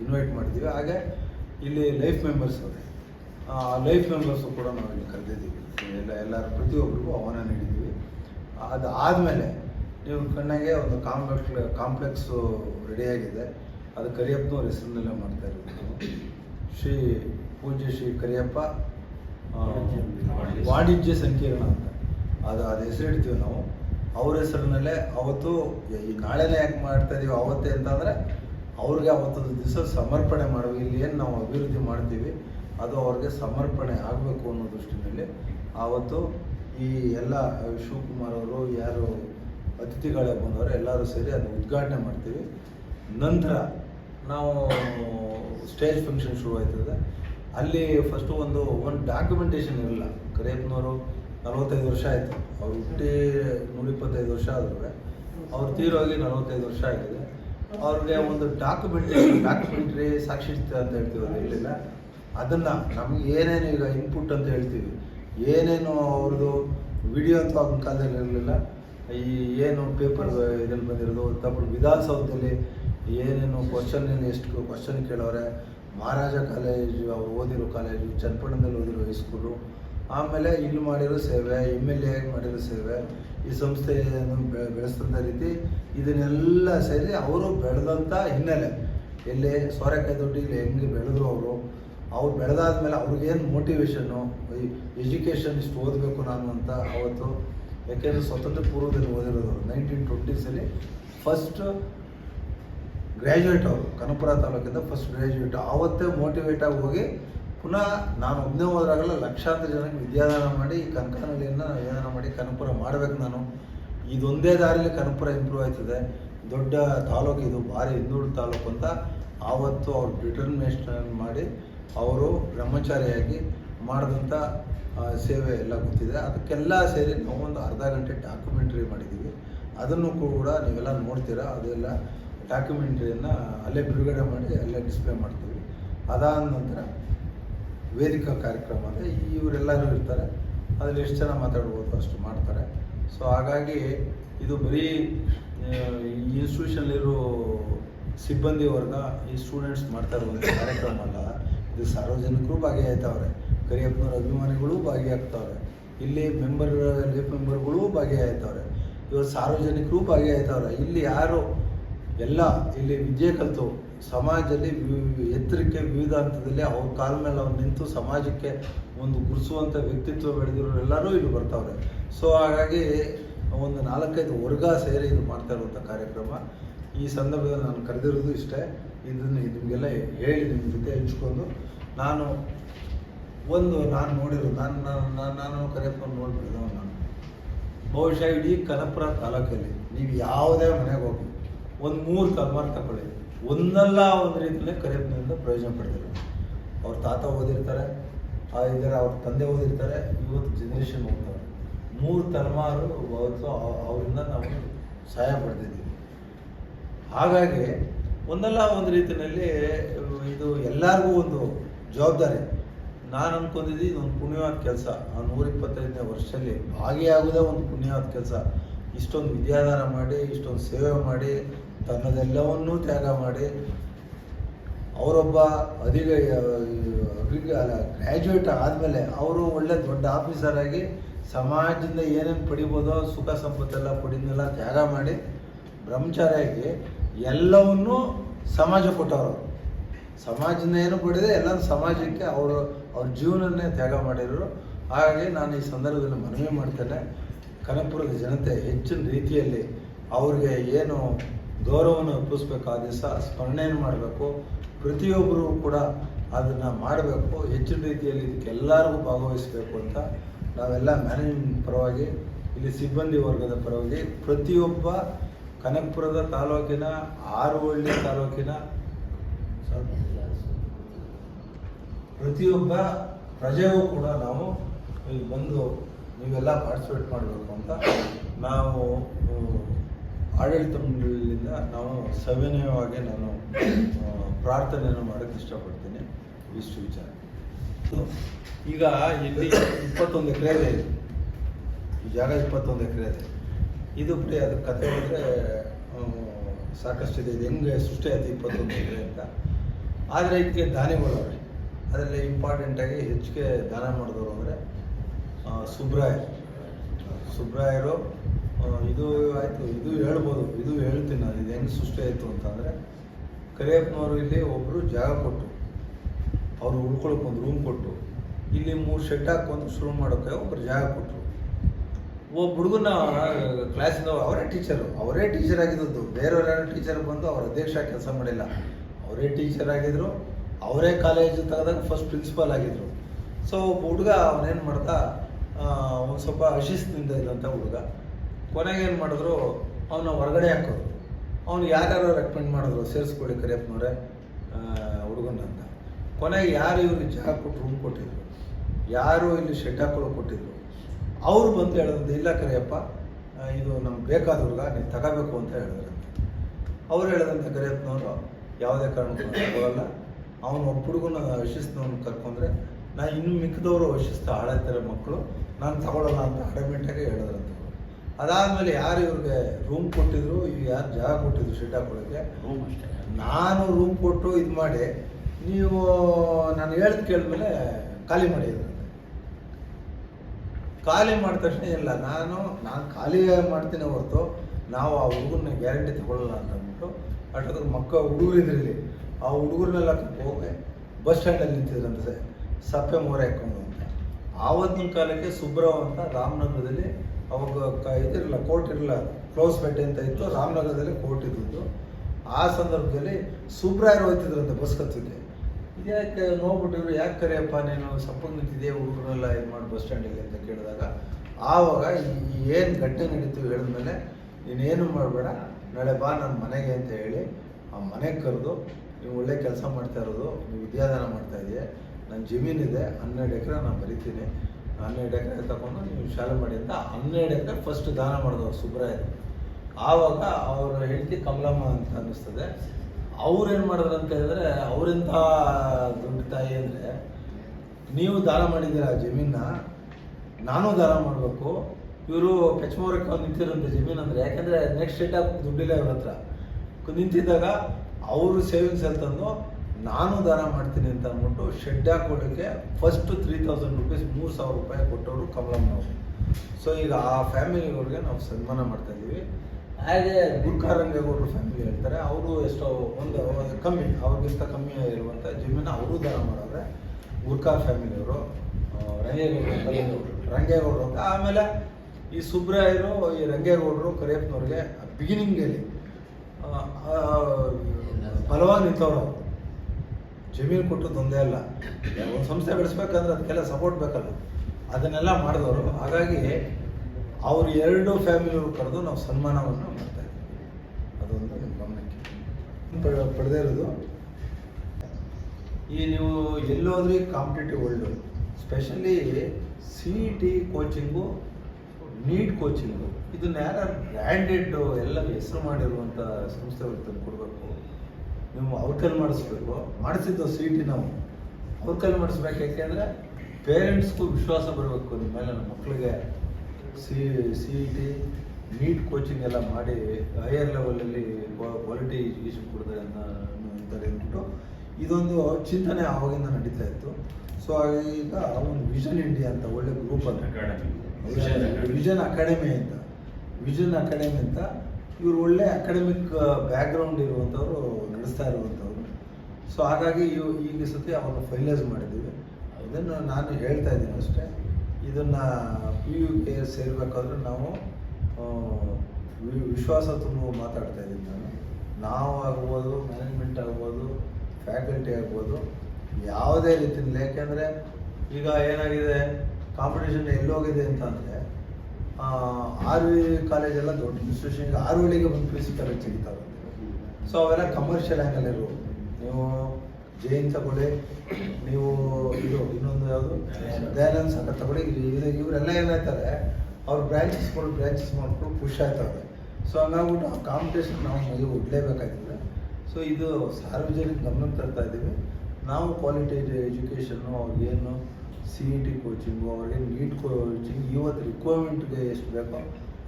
ಇನ್ವೈಟ್ ಮಾಡಿದ್ದೀವಿ ಹಾಗೆ ಇಲ್ಲಿ ಲೈಫ್ ಮೆಂಬರ್ಸ್ ಅವ್ರೆ. ಲೈಫ್ ಮೆಂಬರ್ಸು ಕೂಡ ನಾವು ಇಲ್ಲಿ ಕರೆದಿದ್ದೀವಿ. ಎಲ್ಲ, ಎಲ್ಲರೂ ಪ್ರತಿಯೊಬ್ಬರಿಗೂ ಅವನ ನೀಡಿದ್ದೀವಿ. ಅದು ಆದಮೇಲೆ ನೀವು ಕಣ್ಣಾಗೆ ಒಂದು ಕಾಂಪ್ಲೆಕ್ಸ್ ಕಾಂಪ್ಲೆಕ್ಸು ರೆಡಿಯಾಗಿದೆ ಅದು ಕರಿಯಪ್ಪನವ್ರ ಹೆಸರಿನಲ್ಲೇ ಮಾಡ್ತಾ ಇರೋದು. ಶ್ರೀ ಪೂಜ್ಯ ಶ್ರೀ ಕರಿಯಪ್ಪ ವಾಣಿಜ್ಯ ಸಂಕೀರ್ಣ ಅಂತ. ಅದು ಅದು ಹೆಸರಿಡ್ತೀವಿ ನಾವು. ಅವ್ರ ಹೆಸರಿನಲ್ಲೇ ಅವತ್ತು ಈ ನಾಳೆನೇ ಯಾಕೆ ಮಾಡ್ತಾ ಇದೀವಿ ಅವತ್ತೇ ಅಂತಂದರೆ, ಅವ್ರಿಗೆ ಅವತ್ತೊಂದು ದಿವಸ ಸಮರ್ಪಣೆ ಮಾಡಬೇಕು ಇಲ್ಲಿ ಏನು ನಾವು ಅಭಿವೃದ್ಧಿ ಮಾಡ್ತೀವಿ. ಅದು ಅವ್ರಿಗೆ ಸಮರ್ಪಣೆ ಆಗಬೇಕು ಅನ್ನೋ ದೃಷ್ಟಿನಲ್ಲಿ ಆವತ್ತು ಈ ಎಲ್ಲ ಶಿವಕುಮಾರ್ ಅವರು, ಯಾರು ಅತಿಥಿಗಳೇ ಬಂದವರು, ಎಲ್ಲರೂ ಸೇರಿ ಅದು ಉದ್ಘಾಟನೆ ಮಾಡ್ತೀವಿ. ನಂತರ ನಾವು ಸ್ಟೇಜ್ ಫಂಕ್ಷನ್ ಶುರು ಆಯ್ತದೆ ಅಲ್ಲಿ ಫಸ್ಟು ಒಂದು ಒಂದು ಡಾಕ್ಯುಮೆಂಟೇಷನ್ ಇರಲ್ಲ. ಕರಿಯಪ್ಪನವರು ನಲವತ್ತೈದು ವರ್ಷ ಆಯಿತು. ಅವ್ರು ಹುಟ್ಟಿ ನೂರಿಪ್ಪತ್ತೈದು ವರ್ಷ ಆದರೆ ಅವ್ರು ತೀರೋಗಿ ನಲವತ್ತೈದು ವರ್ಷ ಆಗಿದೆ. ಅವ್ರಿಗೆ ಒಂದು ಡಾಕ್ಯುಮೆಂಟೇಷನ್ ಡಾಕ್ಯುಮೆಂಟ್ರಿ ಸಾಕ್ಷಿ ಅಂತ ಹೇಳ್ತೀವಿ ಅವ್ರು ಇರಲಿಲ್ಲ ಅದನ್ನು ನಮಗೆ ಏನೇನು ಈಗ ಇನ್ಪುಟ್ ಅಂತ ಹೇಳ್ತೀವಿ, ಏನೇನು ಅವ್ರದ್ದು ವಿಡಿಯೋ ಅಂತ ಆಗಿನ ಕಾಲದಲ್ಲಿ ಇರಲಿಲ್ಲ, ಈ ಏನು ಪೇಪರ್ ಇದನ್ನು ಬಂದಿರೋದು ತಮ್ಮ ವಿಧಾನಸೌಧದಲ್ಲಿ ಏನೇನು ಕ್ವಶನ್ ಎಷ್ಟು ಕ್ವಶನ್ ಕೇಳೋರೆ, ಮಹಾರಾಜ ಕಾಲೇಜು ಅವ್ರು ಓದಿರೋ ಕಾಲೇಜು ಚನ್ನಪಟ್ಟಣದಲ್ಲಿ ಓದಿರೋ ಹೈಸ್ಕೂಲು ಆಮೇಲೆ ಇಲ್ಲಿ ಮಾಡಿರೋ ಸೇವೆ ಎಂ ಎಲ್ ಎ ಮಾಡಿರೋ ಸೇವೆ, ಈ ಸಂಸ್ಥೆಯನ್ನು ಬೆಳೆಸ್ತಂಥ ರೀತಿ ಇದನ್ನೆಲ್ಲ ಸೇರಿ ಅವರು ಬೆಳೆದಂಥ ಹಿನ್ನೆಲೆ, ಎಲ್ಲಿ ಸೋರೆಕಾಯಿ ಇಲ್ಲಿ ಹೆಂಗೆ ಬೆಳೆದ್ರು ಅವರು ಅವ್ರು ಬೆಳೆದಾದ್ಮೇಲೆ ಅವ್ರಿಗೇನು ಮೋಟಿವೇಶನ್ನು ಎಜುಕೇಷನ್ ಇಷ್ಟು ಓದಬೇಕು ನಾನು ಅಂತ ಅವತ್ತು, ಯಾಕೆಂದರೆ ಸ್ವತಂತ್ರ ಪೂರ್ವದಲ್ಲಿ ಓದಿರೋದು ನೈನ್ಟೀನ್ ಟ್ವೆಂಟೀಸಲ್ಲಿ ಫಸ್ಟ್ ಗ್ರ್ಯಾಜುಯೇಟ್ ಅವರು ಕನಪುರ ತಾಲೂಕಿಂದ ಫಸ್ಟ್ ಗ್ರ್ಯಾಜುಯೇಟ್ ಆವತ್ತೇ ಮೋಟಿವೇಟ್ ಆಗಿ ಹೋಗಿ ಪುನಃ ನಾನು ಒಬ್ಬನೇ ಹೋದ್ರಾಗಲ್ಲ ಲಕ್ಷಾಂತರ ಜನಕ್ಕೆ ವಿದ್ಯಾದಾನ ಮಾಡಿ, ಈ ಕನಕನಹಳ್ಳಿಯನ್ನು ವಿದ್ಯಾದಾನ ಮಾಡಿ ಕನಪುರ ಮಾಡಬೇಕು ನಾನು. ಇದೊಂದೇ ದಾರಿಯಲ್ಲಿ ಕನಪುರ ಇಂಪ್ರೂವ್ ಆಯ್ತದೆ. ದೊಡ್ಡ ತಾಲೂಕು ಇದು ಭಾರಿ ಹಿಂದುಳಿದ ತಾಲೂಕು ಅಂತ ಆವತ್ತು ಅವ್ರು ಡಿಟರ್ಮಿನೇಷನ್ ಮಾಡಿ ಅವರು ಬ್ರಹ್ಮಚಾರಿಯಾಗಿ ಮಾಡಿದಂಥ ಸೇವೆ ಎಲ್ಲ ಗೊತ್ತಿದೆ. ಅದಕ್ಕೆಲ್ಲ ಸೇರಿ ನಾವು ಒಂದು ಅರ್ಧ ಗಂಟೆ ಡಾಕ್ಯುಮೆಂಟ್ರಿ ಮಾಡಿದ್ದೀವಿ. ಅದನ್ನು ಕೂಡ ನೀವೆಲ್ಲ ನೋಡ್ತೀರಾ? ಅದೆಲ್ಲ ಡಾಕ್ಯುಮೆಂಟ್ರಿಯನ್ನು ಅಲ್ಲೇ ಬಿಡುಗಡೆ ಮಾಡಿ ಅಲ್ಲೇ ಡಿಸ್ಪ್ಲೇ ಮಾಡ್ತೀವಿ. ಅದಾದ ನಂತರ ವೇದಿಕಾ ಕಾರ್ಯಕ್ರಮ ಅಂದರೆ ಇವರೆಲ್ಲರೂ ಇರ್ತಾರೆ. ಅದರಲ್ಲಿ ಎಷ್ಟು ಜನ ಮಾತಾಡ್ಬೋದು ಅಷ್ಟು ಮಾಡ್ತಾರೆ. ಸೊ ಹಾಗಾಗಿ ಇದು ಬರೀ ಇನ್ಸ್ಟಿಟ್ಯೂಷನ್ಲಿರೋ ಸಿಬ್ಬಂದಿ ವರ್ಗ ಈ ಸ್ಟೂಡೆಂಟ್ಸ್ ಮಾಡ್ತಾ ಇರುವಂಥ ಕಾರ್ಯಕ್ರಮ ಅಲ್ಲ, ಇದು ಸಾರ್ವಜನಿಕರು ಭಾಗಿಯಾಯ್ತವ್ರೆ ಕರಿಯಪ್ಪನವ್ರ ಅಭಿಮಾನಿಗಳು ಭಾಗಿಯಾಗ್ತವ್ರೆ, ಇಲ್ಲಿ ಮೆಂಬರ್ ಲೀಫ್ ಮೆಂಬರ್ಗಳು ಭಾಗಿಯಾಯ್ತವ್ರೆ ಇವತ್ತು ಸಾರ್ವಜನಿಕರು ಭಾಗಿಯಾಯ್ತವ್ರೆ ಇಲ್ಲಿ ಯಾರು ಎಲ್ಲ ಇಲ್ಲಿ ವಿದ್ಯೆ ಕಲಿತು ಸಮಾಜದಲ್ಲಿ ಎತ್ತರಕ್ಕೆ ವಿವಿಧ ಹಂತದಲ್ಲಿ ಅವ್ರ ಕಾಲ ಮೇಲೆ ಅವ್ರು ನಿಂತು ಸಮಾಜಕ್ಕೆ ಒಂದು ಗುರುಸುವಂಥ ವ್ಯಕ್ತಿತ್ವ ಬೆಳೆದಿರೋರೆಲ್ಲರೂ ಇಲ್ಲಿ ಬರ್ತಾವ್ರೆ. ಸೊ ಹಾಗಾಗಿ ಒಂದು ನಾಲ್ಕೈದು ವರ್ಗ ಸೇರಿ ಇದು ಮಾಡ್ತಾ ಇರುವಂಥ ಕಾರ್ಯಕ್ರಮ. ಈ ಸಂದರ್ಭದಲ್ಲಿ ನಾನು ಕರೆದಿರೋದು ಇಷ್ಟೇ. ಇದನ್ನು ನಿಮಗೆಲ್ಲ ಹೇಳಿ ನಿಮ್ಮ ಜೊತೆ ಹಂಚ್ಕೊಂಡು. ನಾನು ಒಂದು, ನಾನು ನೋಡಿರೋ ನಾನು ನಾನು ನಾನು ಕರೆಯಪ್ಪ ನಾನು ಬಹುಶಃ ಇಡೀ ಕನಪುರ ತಾಲೂಕಲ್ಲಿ ನೀವು ಯಾವುದೇ ಮನೆಗೆ ಹೋಗಿ ಒಂದು ಮೂರು ಕಲ್ಮಾರ್ ತಗೊಳ್ಳಿ ಒಂದಲ್ಲ ಒಂದು ರೀತಿಯಲ್ಲೇ ಕರೆಯಪ್ಪನಿಂದ ಪ್ರಯೋಜನ ಪಡೆದಿಲ್ಲ ಅವ್ರ ತಾತ ಓದಿರ್ತಾರೆ ಇದರ ಅವ್ರ ತಂದೆ ಓದಿರ್ತಾರೆ, ಇವತ್ತು ಜನ್ರೇಷನ್ ಹೋಗ್ತಾರೆ. ಮೂರು ತಲೆಮಾರು ಅವರಿಂದ ನಾವು ಸಹಾಯ ಪಡೆದಿದ್ದೀವಿ ಹಾಗಾಗಿ ಒಂದಲ್ಲ ಒಂದು ರೀತಿಯಲ್ಲಿ ಇದು ಎಲ್ಲರಿಗೂ ಒಂದು ಜವಾಬ್ದಾರಿ. ನಾನು ಅಂದ್ಕೊಂಡಿದ್ದೀನಿ ಇದೊಂದು ಪುಣ್ಯವಾದ ಕೆಲಸ. ಆ ನೂರ ಇಪ್ಪತ್ತೈದನೇ ವರ್ಷದಲ್ಲಿ ಭಾಗಿಯಾಗೋದೇ ಒಂದು ಪುಣ್ಯವಾದ ಕೆಲಸ. ಇಷ್ಟೊಂದು ವಿದ್ಯಾದಾನ ಮಾಡಿ, ಇಷ್ಟೊಂದು ಸೇವೆ ಮಾಡಿ, ತನ್ನದೆಲ್ಲವನ್ನೂ ತ್ಯಾಗ ಮಾಡಿ, ಅವರೊಬ್ಬ ಅಧಿಕ ಗ್ರ್ಯಾಜುಯೇಟ್ ಆದಮೇಲೆ ಅವರು ಒಳ್ಳೆ ದೊಡ್ಡ ಆಫೀಸರ್ ಆಗಿ ಸಮಾಜದಿಂದ ಏನೇನು ಪಡಿಬೋದೋ, ಸುಖ ಸಂಪತ್ತೆಲ್ಲ ಪಡಿದ್ನೆಲ್ಲ ತ್ಯಾಗ ಮಾಡಿ, ಬ್ರಹ್ಮಚಾರಿಯಾಗಿ ಎಲ್ಲವನ್ನೂ ಸಮಾಜ ಕೊಟ್ಟವರು. ಸಮಾಜದಿಂದ ಏನು ಪಡೆದೇ ಎಲ್ಲ ಸಮಾಜಕ್ಕೆ ಅವರು, ಅವ್ರ ಜೀವನನ್ನೇ ತ್ಯಾಗ ಮಾಡಿರೋರು. ಹಾಗಾಗಿ ನಾನು ಈ ಸಂದರ್ಭದಲ್ಲಿ ಮನವಿ ಮಾಡ್ತೇನೆ. ಕನಕಪುರದ ಜನತೆ ಹೆಚ್ಚಿನ ರೀತಿಯಲ್ಲಿ ಅವ್ರಿಗೆ ಏನು ಗೌರವವನ್ನು ಅರ್ಪಿಸ್ಬೇಕು ಆ ದಿವಸ ಸ್ಮರಣೆಯನ್ನು ಮಾಡಬೇಕು. ಪ್ರತಿಯೊಬ್ಬರು ಕೂಡ ಅದನ್ನು ಮಾಡಬೇಕು. ಹೆಚ್ಚಿನ ರೀತಿಯಲ್ಲಿ ಇದಕ್ಕೆ ಎಲ್ಲರಿಗೂ ಭಾಗವಹಿಸಬೇಕು ಅಂತ ನಾವೆಲ್ಲ ಮ್ಯಾನೇಜ್ಮೆಂಟ್ ಪರವಾಗಿ, ಇಲ್ಲಿ ಸಿಬ್ಬಂದಿ ವರ್ಗದ ಪರವಾಗಿ ಪ್ರತಿಯೊಬ್ಬ ಕನಕಪುರದ ತಾಲೂಕಿನ ಆರುವಳ್ಳಿ ತಾಲೂಕಿನ ಪ್ರತಿಯೊಬ್ಬ ಪ್ರಜೆಗೂ ಕೂಡ ನಾವು ಇಲ್ಲಿ ಬಂದು ನೀವೆಲ್ಲ ಪಾರ್ಟಿಸಿಪೇಟ್ ಮಾಡಬೇಕು ಅಂತ ನಾವು ಆಡಳಿತ ಮಂಡಳಿಯಿಂದ ನಾವು ಸವಿನಯವಾಗಿ ನಾನು ಪ್ರಾರ್ಥನೆಯನ್ನು ಮಾಡೋಕ್ಕೆ ಇಷ್ಟಪಡ್ತೀನಿ. ಇಷ್ಟು ವಿಚಾರ. ಈಗ ಇಲ್ಲಿ ಇಪ್ಪತ್ತೊಂದು ಎಕರೆ ಇದೆ ಇದು. ಈ ಜಾಗ ಇಪ್ಪತ್ತೊಂದು ಎಕರೆ ಇದೆ. ಇದು ಬಿಟ್ಟು ಅದು ಕತೆ ಸಾಕಷ್ಟು ಸಾಕಷ್ಟಿದೆ ಇದು ಹೆಂಗೆ ಸೃಷ್ಟಿ ಆಯ್ತು ಇಪ್ಪತ್ತೊಂದು ಎಕರೆ ಅಂತ. ಆದರೆ ಇದಕ್ಕೆ ದಾನಿಗಳವ್ರೆ ಅದರಲ್ಲಿ ಇಂಪಾರ್ಟೆಂಟಾಗಿ ಹೆಚ್ಚಿಗೆ ದಾನ ಮಾಡಿದವರು ಅಂದರೆ ಸುಬ್ರಾಯ್ ಸುಬ್ರಾಯರು. ಇದು ಆಯಿತು, ಇದು ಹೇಳ್ಬೋದು. ಇದು ಹೇಳ್ತೀನಿ ನಾನು. ಇದು ಹೆಂಗೆ ಸೃಷ್ಟಿ ಆಯಿತು ಅಂತಂದರೆ ಕರಿಯಪ್ಪನವರು ಇಲ್ಲಿ ಒಬ್ಬರು ಜಾಗ ಕೊಟ್ಟು, ಅವರು ಉಳ್ಕೊಳಕ್ಕೆ ಒಂದು ರೂಮ್ ಕೊಟ್ಟು, ಇಲ್ಲಿ ಮೂರು ಶೆಡ್ ಹಾಕೊಂಡು ಶುರು ಮಾಡೋಕ್ಕೆ ಒಬ್ರು ಜಾಗ ಕೊಟ್ಟರು ಒಬ್ಬ ಹುಡುಗನ ಕ್ಲಾಸಿನ ಅವರೇ ಟೀಚರು ಅವರೇ ಟೀಚರ್ ಆಗಿದ್ದದ್ದು ಬೇರೆಯವ್ರ ಯಾರು ಟೀಚರ್ ಬಂದು ಅವ್ರ ಅಧ್ಯಕ್ಷ ಕೆಲಸ ಮಾಡಿಲ್ಲ. ಅವರೇ ಟೀಚರ್ ಆಗಿದ್ರು, ಅವರೇ ಕಾಲೇಜ್ ತೆಗೆದಾಗ ಫಸ್ಟ್ ಪ್ರಿನ್ಸಿಪಾಲ್ ಆಗಿದ್ರು. ಸೊ ಒಬ್ಬ ಹುಡುಗ ಅವನೇನು ಮಾಡ್ತಾ ಒಂದು ಸ್ವಲ್ಪ ಅಶಿಸ್ತಿನಿಂದ ಇದ್ದಂಥ ಹುಡುಗ. ಕೊನೆಗೆ ಏನು ಮಾಡಿದ್ರು, ಅವನ ಹೊರಗಡೆ ಹಾಕೋರು ಅವ್ನು ಯಾರ್ಯಾರು ರೆಕಮೆಂಡ್ ಮಾಡಿದ್ರು, ಸೇರಿಸ್ಕೊಳ್ಳಿ ಕರಿಯಪ್ಪನವ್ರೆ ಹುಡುಗನ ಅಂತ. ಕೊನೆಗೆ ಯಾರು ಇವ್ರಿಗೆ ಜಾಗ ಕೊಟ್ಟು ರೂಮ್ ಕೊಟ್ಟಿದ್ರು? ಯಾರು ಇಲ್ಲಿ ಶೆಡ್ ಹಾಕೊಳ್ಳೋ ಕೊಟ್ಟಿದ್ರು? ಅವ್ರು ಬಂದು ಹೇಳೋದು ಇಲ್ಲ ಕರೆಯಪ್ಪ ಇದು ನಮ್ಗೆ ಬೇಕಾದ ಹುಡುಗ ನೀವು ತಗೋಬೇಕು ಅಂತ ಹೇಳಿದ್ರಂತೆ ಅವ್ರು ಹೇಳಿದಂಥ ಕರೆಯತ್ನವರು ಯಾವುದೇ ಕಾರಣಕ್ಕೂ ಹೋಗಲ್ಲ. ಅವನು ಒಬ್ಬ ಹುಡುಗನ ಕರ್ಕೊಂಡ್ರೆ ನಾ ಇನ್ನು ಮಿಕ್ಕದವರು ಶಿಸ್ತು ಹಾಳಾಗ್ತಾರೆ ಮಕ್ಕಳು ನಾನು ತಗೊಳ್ಳಲ್ಲ ಅಂತ ಅಡಮೆಂಟಾಗಿ ಹೇಳಿದ್ರಂತೆ ಅದಾದಮೇಲೆ ಯಾರು ಇವ್ರಿಗೆ ರೂಮ್ ಕೊಟ್ಟಿದ್ರು ಇವ್ ಯಾರು ಜಾಗ ಕೊಟ್ಟಿದ್ರು ಶೀಟ್ ಹಾಕೊಳ್ಳೋಕ್ಕೆ ರೂಮ್ ಅಷ್ಟೇ. ನಾನು ರೂಮ್ ಕೊಟ್ಟು ಇದು ಮಾಡಿ ನೀವು ನಾನು ಹೇಳ್ದು ಕೇಳಿದ್ಮೇಲೆ ಖಾಲಿ ಮಾಡಿದ್ರಂತೆ ಖಾಲಿ ಮಾಡಿದ ತಕ್ಷಣ ಇಲ್ಲ, ನಾನು ನಾನು ಖಾಲಿ ಮಾಡ್ತೀನಿ ಹೊರತು ನಾವು ಆ ಹುಡುಗನ ಗ್ಯಾರಂಟಿ ತಗೊಳ್ಳಲ್ಲ ಅಂತ ಅಂದ್ಬಿಟ್ಟು ಅಷ್ಟೊತ್ತಿಗೆ ಮಕ್ಕ ಹುಡುಗರು ಇದ್ರಲ್ಲಿ, ಆ ಹುಡುಗರನ್ನೆಲ್ಲ ಹೋಗಿ ಬಸ್ ಸ್ಟ್ಯಾಂಡಲ್ಲಿ ನಿಂತಿದ್ರಂತೆ ಸಪ್ಪೆ ಮೋರೆ ಹಾಕೊಂಡು ಅಂತ. ಆವತ್ತಿನ ಕಾಲಕ್ಕೆ ಸುಬ್ರವ್ ಅಂತ ರಾಮನಗರದಲ್ಲಿ ಅವಾಗ ಇದಿರಲ್ಲ ಕೋರ್ಟ್ ಇರಲ್ಲ ಕ್ಲೋಸ್ ಪೇಟೆ ಅಂತ ಇತ್ತು, ರಾಮನಗರದಲ್ಲಿ ಕೋರ್ಟ್ ಇದ್ದಿದ್ದು. ಆ ಸಂದರ್ಭದಲ್ಲಿ ಸುಬ್ರಾಯರು ಹೋಗ್ತಿದ್ರಂತೆ ಬಸ್ ಕತ್ತಕ್ಕೆ ಇದ್ಯಾಕೆ ನೋಡ್ಬಿಟ್ಟಿದ್ರು, ಯಾಕೆ ಕರೆಯಪ್ಪ ನೀನು ನಿಂತಿದೆಯಾ ಹುಡುಗರೆಲ್ಲ ಇದು ಮಾಡಿ ಬಸ್ ಸ್ಟ್ಯಾಂಡಿಗೆ ಅಂತ ಕೇಳಿದಾಗ, ಆವಾಗ ಏನು ಘಟನೆ ನಡೀತು ಹೇಳಿದ್ಮೇಲೆ ನೀನೇನು ಮಾಡಬೇಡ, ನಾಳೆ ಬಾ ನನ್ನ ಮನೆಗೆ ಅಂತ ಹೇಳಿ, ಆ ಮನೆಗೆ ಕರೆದು, ನೀವು ಒಳ್ಳೆ ಕೆಲಸ ಮಾಡ್ತಾ ಇರೋದು, ನೀವು ವಿದ್ಯಾದಾನ ಮಾಡ್ತಾ ಇದೆಯಾ ನನ್ನ ಜಮೀನಿದೆ ಹನ್ನೆರಡು ಎಕರೆ ನಾನು ಬರಿತೀನಿ. ಹನ್ನೆರಡು ಎಕರೆ ತಗೊಂಡು ನೀವು ಶಾಲೆ ಮಾಡಿ ಅಂತ ಹನ್ನೆರಡು ಎಕರೆ ಫಸ್ಟ್ ದಾನ ಮಾಡಿದವರು ಸುಬ್ರಾಯ ಆವಾಗ ಅವರ ಹೆಂಡತಿ ಕಮಲಮ್ಮ ಅಂತ ಅನ್ನಿಸ್ತದೆ. ಅವ್ರೇನು ಮಾಡಿದ್ರು ಅಂತ ಹೇಳಿದ್ರೆ ಅವರಿಂದ ದುಡ್ಡು ತಾಯಿ ಅಂದರೆ, ನೀವು ದಾನ ಆ ಜಮೀನ ನಾನು ದಾನ ಮಾಡಬೇಕು. ಇವರು ಪೆಚ್ಮೂರಕ್ಕೆ ನಿಂತಿರೋಂಥ ಜಮೀನು ಅಂದರೆ, ಯಾಕೆಂದರೆ ನೆಕ್ಸ್ಟ್ ಡೇಟ್ ಆಫ್ ದುಡ್ಡಿಲ್ಲ ಇವ್ರ ಹತ್ರ. ನಿಂತಿದ್ದಾಗ ಅವರು ಸೇವಿಂಗ್ಸ್ ಅಲ್ಲಿ ತಂದು, ನಾನು ದಾನ ಮಾಡ್ತೀನಿ ಅಂತ ಅಂದ್ಬಿಟ್ಟು ಶೆಡ್ ಹಾಕೊಡೋಕ್ಕೆ ಫಸ್ಟ್ ತ್ರೀ ತೌಸಂಡ್ ರುಪೀಸ್ ಮೂರು ಸಾವಿರ ರೂಪಾಯಿ ಕೊಟ್ಟವರು ಕಮಲಮ್ಮನವರು. ಸೊ ಈಗ ಆ ಫ್ಯಾಮಿಲಿಗಳಿಗೆ ನಾವು ಸನ್ಮಾನ ಮಾಡ್ತಾ ಇದ್ದೀವಿ. ಹಾಗೆ ಗುರ್ಕಾರಂಗೇಗೌಡರು ಫ್ಯಾಮಿಲಿ ಹೇಳ್ತಾರೆ, ಅವರು ಎಷ್ಟೋ ಒಂದು ಕಮ್ಮಿ, ಅವ್ರಿಗಿಂತ ಕಮ್ಮಿ ಇರುವಂಥ ಜಮೀನು ಅವರು ದಾನ ಮಾಡಿದ್ರೆ ಗುರ್ಕಾ ಫ್ಯಾಮಿಲಿಯವರು ರಂಗೇಗೌಡರು ರಂಗೇಗೌಡರು ಅಂತ. ಆಮೇಲೆ ಈ ಸುಬ್ರಾಯರು, ಈ ರಂಗೇಗೌಡರು, ಕರಿಯಪ್ಪನವ್ರಿಗೆ ಬಿಗಿನಿಂಗಲ್ಲಿ ಬಲವಾಗಿ ನಿಂತವ್ರು. ಜಮೀನು ಕೊಟ್ಟದ್ದು ಒಂದೇ ಅಲ್ಲ. ಒಂದು ಸಂಸ್ಥೆ ಬೆಳೆಸ್ಬೇಕಂದ್ರೆ ಅದಕ್ಕೆಲ್ಲ ಸಪೋರ್ಟ್ ಬೇಕಲ್ಲ. ಅದನ್ನೆಲ್ಲ ಮಾಡಿದವರು. ಹಾಗಾಗಿ ಅವ್ರು ಎರಡು ಫ್ಯಾಮಿಲಿಯವರು ಕರೆದು ನಾವು ಸನ್ಮಾನವನ್ನು ಮಾಡ್ತಾ ಇದ್ದೀವಿ. ಅದೊಂದು ಗಮನಕ್ಕೆ. ಪಡೆ- ಪಡೆದೇ ಇರೋದು. ಈ ನೀವು ಎಲ್ಲೋದ್ರಿ competitive world especially C T coaching NEET coaching ಇದನ್ನ ಯಾರು ಬ್ರ್ಯಾಂಡೆಡ್ ಎಲ್ಲ ಹೆಸರು ಮಾಡಿರುವಂಥ ಸಂಸ್ಥೆಗಳು ತಂದು ಕೊಡಬೇಕು. ನೀವು ಅವ್ರ ಮಾಡಿಸ್ಬೇಕು. ಮಾಡಿಸಿದ್ದು ಸಿ ಟಿ ನಾವು. ಅವ್ರ ಕೈಲಿ ಮಾಡಿಸ್ಬೇಕು ಯಾಕೆಂದರೆ ಪೇರೆಂಟ್ಸ್ಗೂ ವಿಶ್ವಾಸ ಬರಬೇಕು ನಿಮ್ಮ ಮೇಲೆ, ನಮ್ಮ ಮಕ್ಕಳಿಗೆ C C E T NEET coaching ಎಲ್ಲ ಮಾಡಿ ಹೈಯರ್ ಲೆವೆಲಲ್ಲಿ ಕ್ವಾಲಿಟಿ ಎಜುಕೇಷನ್ ಕೊಡ್ತಾರೆ ಅಂತ ಅಂತಾರೆ ಅಂದ್ಬಿಟ್ಟು ಇದೊಂದು ಚಿಂತನೆ ಆವಾಗಿಂದ ನಡೀತಾ ಇತ್ತು. ಸೊ ಈಗ ಒಂದು ವಿಷನ್ ಇಂಡಿಯಾ ಅಂತ ಒಳ್ಳೆ ಗ್ರೂಪ್ ಅಂತ ವಿಷನ್ ಅಕಾಡೆಮಿ ಅಂತ. ವಿಷನ್ ಅಕಾಡೆಮಿ ಅಂತ ಇವರು ಒಳ್ಳೆ ಅಕಾಡೆಮಿಕ್ ಬ್ಯಾಕ್ಗ್ರೌಂಡ್ ಇರುವಂಥವ್ರು ನಡೆಸ್ತಾ ಇರುವಂಥವ್ರು. ಸೊ ಹಾಗಾಗಿ ಇವು ಈಗ ಸತಿ ಅವನ್ನು ಫೈನಲೈಸ್ ಮಾಡಿದ್ದೀವಿ. ಇದನ್ನು ನಾನು ಹೇಳ್ತಾ ಇದ್ದೀನಿ ಅಷ್ಟೇ. ಇದನ್ನು ಪಿ ಯುಗೆ ಸೇರಬೇಕಾದ್ರೆ ನಾವು ವಿಶ್ವಾಸ ತುಂಬ ಮಾತಾಡ್ತಾ ಇದ್ದೀನಿ ನಾನು. ನಾವು ಆಗ್ಬೋದು ಮ್ಯಾನೇಜ್ಮೆಂಟ್ ಆಗ್ಬೋದು ಫ್ಯಾಕಲ್ಟಿ ಆಗ್ಬೋದು, ಯಾವುದೇ ರೀತಿಯಲ್ಲಿ ಯಾಕೆಂದರೆ ಈಗ ಏನಾಗಿದೆ ಕಾಂಪಿಟೇಷನ್ ಎಲ್ಲೋಗಿದೆ ಅಂತ ಅಂದರೆ ಆರ್ ವಿ ಕಾಲೇಜೆಲ್ಲ ದೊಡ್ಡ ಇನ್ಸ್ಟಿಟ್ಯೂಷನ್ ಈಗ ಆರು ವೇಳೆಗೆ ಒಂದು ಪಿ ಸಿ ಕಾಲೇಜ್ ಸಿಗ್ತಾವೆ ಸೊ ಅವೆಲ್ಲ ಕಮರ್ಷಿಯಲ್ ಆ್ಯಂಗಲ್ ಇರ್ಬೋದು ನೀವು ಜೈನ್ ತಗೊಳ್ಳಿ ನೀವು ಇದು ಇನ್ನೊಂದು ಯಾವುದು? ದಯಾನಂದ್ ಸಂಘ ತಗೊಳ್ಳಿ. ಇದು ಇವರೆಲ್ಲ ಏನಾಯ್ತಾರೆ ಅವ್ರು ಬ್ರ್ಯಾಂಚಸ್ ಮಾಡಿ ಬ್ರ್ಯಾಂಚಸ್ ಮಾಡಿಕೊಂಡು ಖುಷಿ ಆಗ್ತದೆ ಸೊ ಹಂಗಾಗ್ಬಿಟ್ಟು ಆ ಕಾಂಪಿಟೇಷನ್ ನಾವು ಮೈ ಒಡ್ಲೇಬೇಕಾಗ್ತದೆ ಸೊ ಇದು ಸಾರ್ವಜನಿಕ ಗಮನಕ್ಕೆ ತರ್ತಾ ಇದ್ದೀವಿ. ನಾವು ಕ್ವಾಲಿಟಿ ಎಜುಕೇಷನ್ನು ಅವ್ರಿಗೇನು ಸಿ ಇ ಟಿ ಕೋಚಿಂಗು ಅವ್ರಿಗೆ ನೀಟ್ ಕೋಚಿಂಗ್ ಇವತ್ತು ರಿಕ್ವೈರ್ಮೆಂಟ್ಗೆ ಎಷ್ಟು ಬೇಕೋ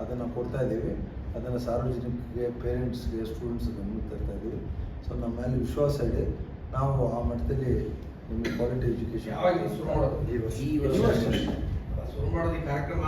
ಅದನ್ನು ಕೊಡ್ತಾ ಇದ್ದೀವಿ. ಅದನ್ನು ಸಾರ್ವಜನಿಕರಿಗೆ ಪೇರೆಂಟ್ಸ್ಗೆ ಸ್ಟೂಡೆಂಟ್ಸ್ಗೆ ಗಮನ ತರ್ತಾ ಇದ್ದೀವಿ. ಸೊ ನಮ್ಮ ಮೇಲೆ ವಿಶ್ವಾಸ ಇದೆ. ನಾವು ಆ ಮಟ್ಟದಲ್ಲಿ ನಿಮಗೆ ಕ್ವಾಲಿಟಿ ಎಜುಕೇಶನ್ ಯಾವಾಗ ಶುರು ಮಾಡೋದು? ಈ ವರ್ಷ. ಶುರು ಮಾಡೋದು ಈ ಕಾರ್ಯಕ್ರಮ